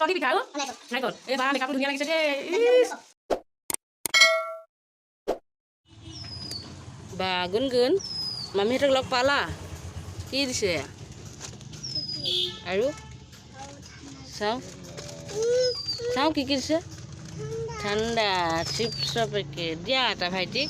তলি পিঠা আৰু নাৰিকল। এই বা মেকআপটো ধুনীয়া লাগিছে দেই বা গুণ গুণ মামীহঁতক লগ পালা কি দিছে আৰু চাওঁ চাওঁ কি কি দিছে ঠাণ্ডা চিপছৰ পেকেট দিয়া এটা ভাইটিক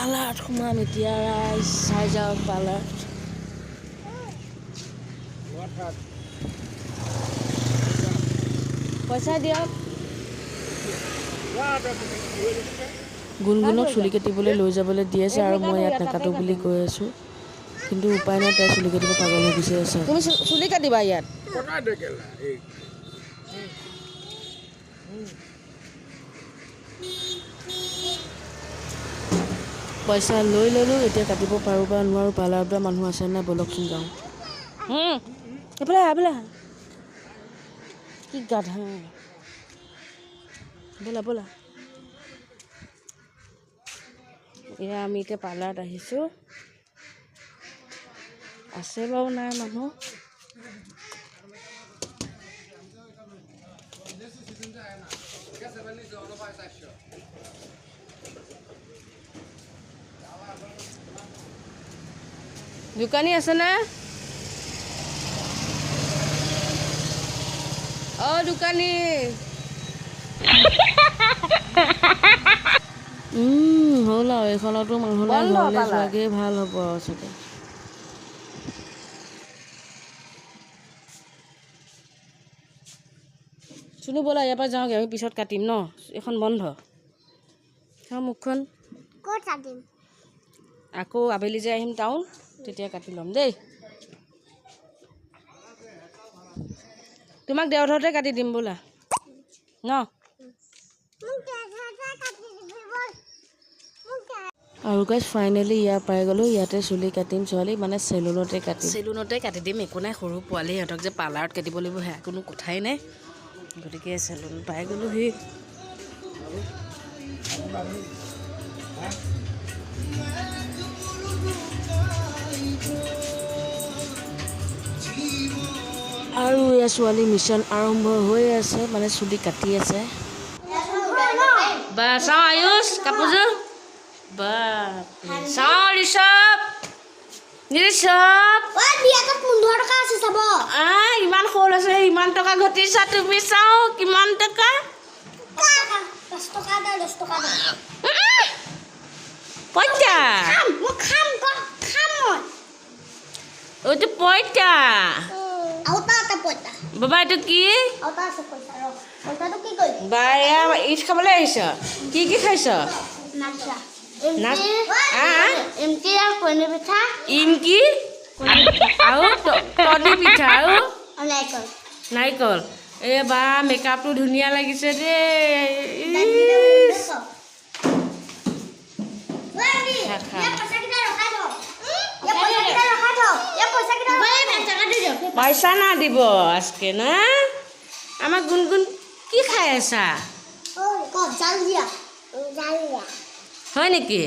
পাৰ্লাৰত সোমাম এতিয়া ৰাইজ চাই যাওক পাৰ্লাৰত পইচা দিয়ক। গুণগুণক চুলি কাটিবলৈ লৈ যাবলৈ দি আছে আৰু মই ইয়াত নাকাটো বুলি কৈ আছোঁ। কিন্তু উপায় নাই তাই চুলি কাটিব পাগল হৈ গুচি আছে। তুমি চুলি কাটিবা ইয়াত? পইচা লৈ ল'লোঁ এতিয়া কাটিব পাৰোঁ বা নোৱাৰোঁ পাৰ্লাৰৰ পৰা মানুহ আছে নাই বলকচোন যাওঁ। এইফালে আহ, এইফালে আহ। কি গাধা। ব'লা ব'লা। এয়া আমি এতিয়া পাৰ্লাৰত আহিছোঁ। আছে বাৰু নাই মানুহ। দোকানী আছেনে অ দোকানী। হ'ল আৰু এইখনতো মানুহলৈ ঘৰলৈ যোৱাগৈ ভালো হ'ব আৰু চাগে চুনু ব'লা ইয়াৰ পৰা যাওঁগৈ আমি পিছত কাটিম ন? এইখন বন্ধ। চাওঁ মুখখন। আকৌ আবেলি যে আহিম টাউন। তেতিয়া কাটি ল'ম দেই। তোমাক দেওধৰতে কাটি দিম বোলা। ন। আৰু গাইজ ফাইনেলি ইয়াৰ পাই গ'লোঁ, ইয়াতে চুলি কাটিম, ছোৱালী মানে চেলুনতে কাটিম। চেলুনতে কাটি দিম, একো নাই, সৰু পোৱালি, সিহঁতক যে পাৰ্লাৰত কাটিব লাগিব সেয়া কোনো কথাই নাই। গতিকে চেলুন পাই গ'লোহি আৰু এয়া ছোৱালী মিছন আৰম্ভ হৈ আছে মানে চুলি কাটি আছে। বা চাওঁ আয়ুষ কাপোৰযোৰ। বাপৰে চাওঁ ঋষভ। ঋষভ। পোন্ধৰ টকা আছে চাব। আহ ইমান সৰু আছে ইমান টকা ঘটিছা তুমি চাওঁ কিমান টকা? দহ টকা দে দহ টকা দে উম, পইতা খাম মই খাম ক খাম মই এটা এটা পইচা বাবা এটা কি? কৰিবি বা এয়া ইট খাবলৈ আহিছ কি কি খাইছ এমটি আৰু কণী পিঠা? ইমকি? আৰু ত- পিঠা আৰু নাৰিকল নাৰিকল এই বা মেকআপটো ধুনীয়া লাগিছে দেই। পইচা না দিব আজকে না? আমাৰ গুণগুণ কি খাই আছা হয় নেকি?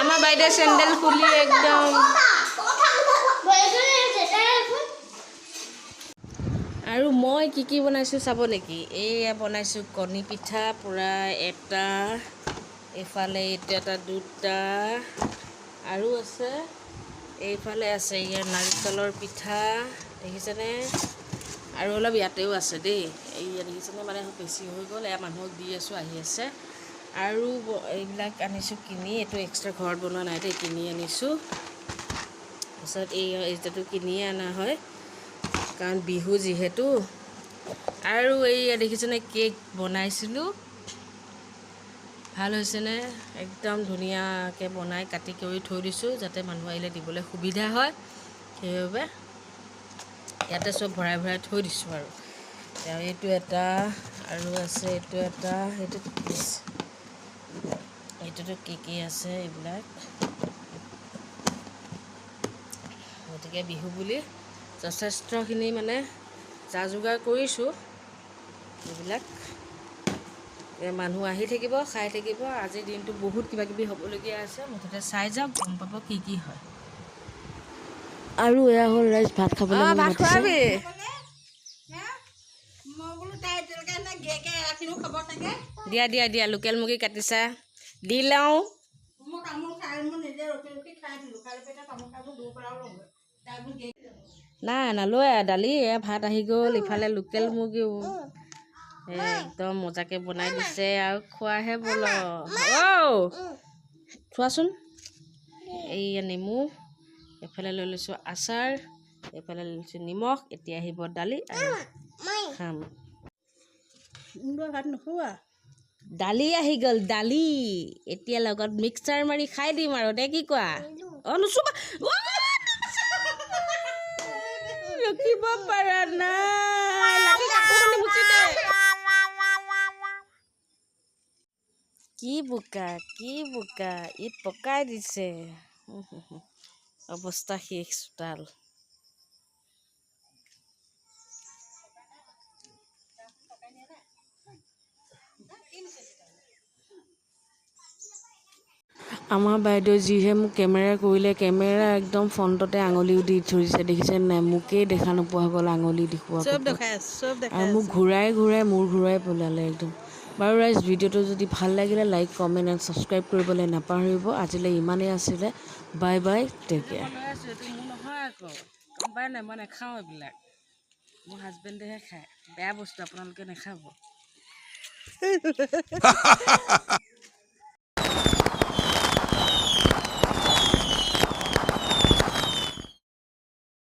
আমাৰ বাইদেউ চেণ্ডেল খুলি একদম। আৰু মই কি কি বনাইছোঁ চাব নেকি? এয়া বনাইছোঁ কণী পিঠা পূৰা এটা এইটো এটা দুটা। আৰু আছে এইফালে আছে ইয়াৰ নাৰিকলৰ পিঠা দেখিছেনে? আৰু অলপ ইয়াতেও আছে দেই এই দেখিছেনে? মানে বেছি হৈ গ'ল এয়া মানুহক দি আছোঁ আহি আছে। আৰু এইবিলাক আনিছোঁ কিনি এইটো এক্সট্ৰা ঘৰত বনোৱা নাই দেই কিনি আনিছোঁ। তাৰপিছত এই এইটো কিনিয়ে অনা হয় কাৰণ বিহু যিহেতু। আৰু এই দেখিছেনে কেক বনাইছিলোঁ। ভালো হৈছেনে? একদম ধুনীয়াকৈ বনাই, কাটি কৰি থৈ দিছোঁ যাতে মানুহ আহিলে দিবলৈ সুবিধা হয়। সেইবাবে ইয়াতে চব ভৰাই ভৰাই থৈ দিছোঁ আৰু। এইটো এটা, আৰু আছে এইটো এটা পিচ। এইটোতো কি কি আছে এইবিলাক? গতিকে বিহু বুলি যথেষ্টখিনি মানে যা যোগাৰ কৰিছোঁ। এইবিলাক মানুহ আহি থাকিব খাই থাকিব। আজিৰ দিনটো বহুত কিবা কিবি হ'বলগীয়া আছে মুঠতে চাই যাওক গম পাব কি কি হয়। আৰু এয়া হ'ল ৰাইজ ভাত খাবলৈ মোক মাতিছে। দিয়া দিয়া দিয়া লোকেল মুৰ্গী কাটিছা। দি লওঁ। নাই নালৈ দালি এয়া ভাত আহি গ'ল। ইফালে লোকেল মুৰ্গীও। একদম মজাকে বনাই দিছে আৰু খোৱাহে বল অ' থোৱাচোন এইয়া নেমু এফালে লৈ লৈছোঁ আচাৰ এইফালে লৈ লৈছোঁ নিমখ এতিয়া আহিব দালি আৰু খাম ভাত নোখোৱা দালি আহি গ'ল দালি এতিয়া লগত মিক্সাৰ মাৰি খাই দিম আৰু দে কি কোৱা অঁ নুচুবা ৰখিব পাৰা নাই কি বোকা কি বোকা ঈদ পকাই দিছে। অৱস্থা শেষ চোতাল আমাৰ বাইদেউ যিহে মোক কেমেৰা কৰিলে কেমেৰা একদম ফ্ৰণ্টতে আঙুলিও দি ধৰিছে দেখিছে নাই? মোকেই দেখা নোপোৱা হৈ গ'ল আঙুলি দেখুওৱা আৰু মোক ঘূৰাই ঘূৰাই মূৰ ঘূৰাই পেলালে একদম। বাৰু ৰাইজ ভিডিঅ'টো যদি ভালো লাগিলে লাইক কমেণ্ট এণ্ড ছাবস্ক্ৰাইব কৰিবলৈ নাপাহৰিব। আজিলৈ ইমানেই আছিলে। বাই বাই টেক কেয়াৰ নহয় আকৌ। গম পাই নাই? মই নাখাওঁ এইবিলাক। মোৰ হাজবেণ্ডেহে খায়। বেয়া বস্তু আপোনালোকে নাখাব।